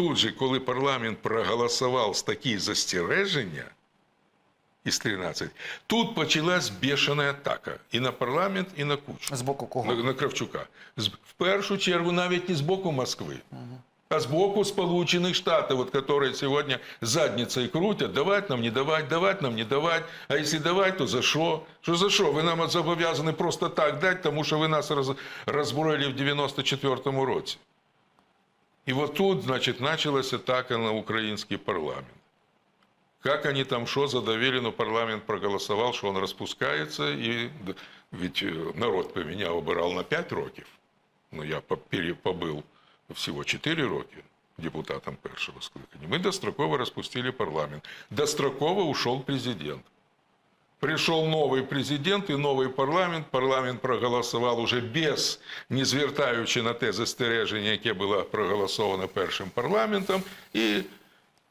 тут же, коли парламент проголосував з такі застереження із 13, тут почалась бешена атака і на парламент, і на Кучму. З боку кого? На, на Кравчука. В першу чергу навіть не з боку Москви, а з боку Сполучених Штатів, вот, которые сьогодні задницей крутять, давать нам, не давать, давать нам, не давать. А якщо давать, то за що? Що за що? Ви нам зобов'язані просто так дати, тому що ви нас роз, роззброїли в 94-му році. І от тут, значить, почалась атака на український парламент. Как они там что задавили, но парламент проголосовал, что он распускается, и д- ведь э, народ поменял, обирал на 5 років. Ну, я по- пере- побыл всего 4 роки депутатом першого скликання. Ми достроково розпустили парламент. Достроково ушел президент. Пришел новый президент и новый парламент. Парламент проголосував уже без, не звертаючи на те застереження, яке було проголосовано першим парламентом. І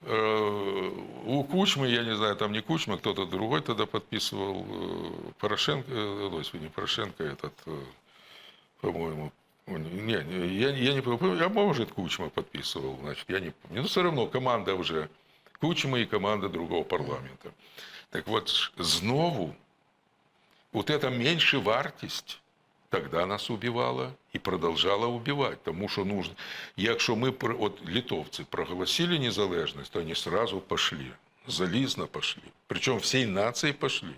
Э, у Кучмы, я не знаю, там не Кучма, кто-то другой тогда подписывал, э, Порошенко, э, господи, не Порошенко этот, э, по-моему, не, я, я не помню, а может Кучма подписывал, значит, я не помню. Но все равно команда уже Кучма и команда другого парламента. Так вот, ж- знову, вот эта меньше вартість тогда нас убивала і продовжала убивати, тому що нужно. Якщо ми про- от литовці проголосили незалежність, то вони сразу пошли, залізно пошли. Причому всей нации пошли.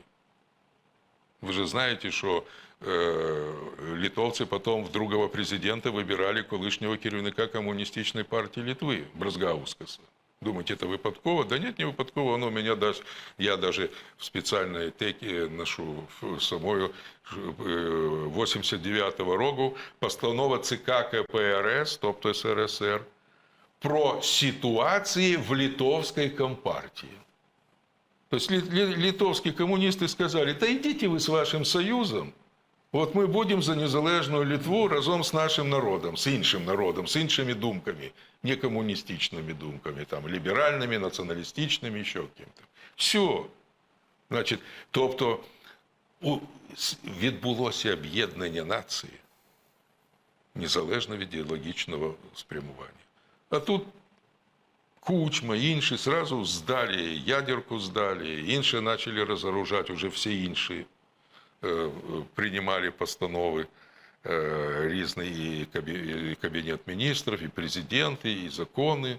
Вы же знаете, что э, литовцы потом в другого президента выбирали колишнього керівника комуністичної партії Литви, Бразгаускаса. Думаете, это випадково? Да нет, не випадково. Оно меня даже, я даже в специальной теке ношу в самою э, 89-го року постанова ЦК КПРС, тобто СРСР, про ситуації в литовській компартії. То есть ли- ли- литовские коммунисты сказали, да идите вы с вашим союзом, от ми будемо за незалежну Литву разом з нашим народом, з іншим народом, з іншими думками, не комуністичними думками, там, ліберальними, націоналістичними, ще ким-то. Все. Значить, тобто у- с- відбулося об'єднання нації незалежно від ідеологічного спрямування. А тут Кучма, інші сразу здали, ядерку здали, інші почали розоружати, вже всі інші е, е, приймали постанови е, різні, і кабі- і Кабінет міністрів, і президенти, і закони.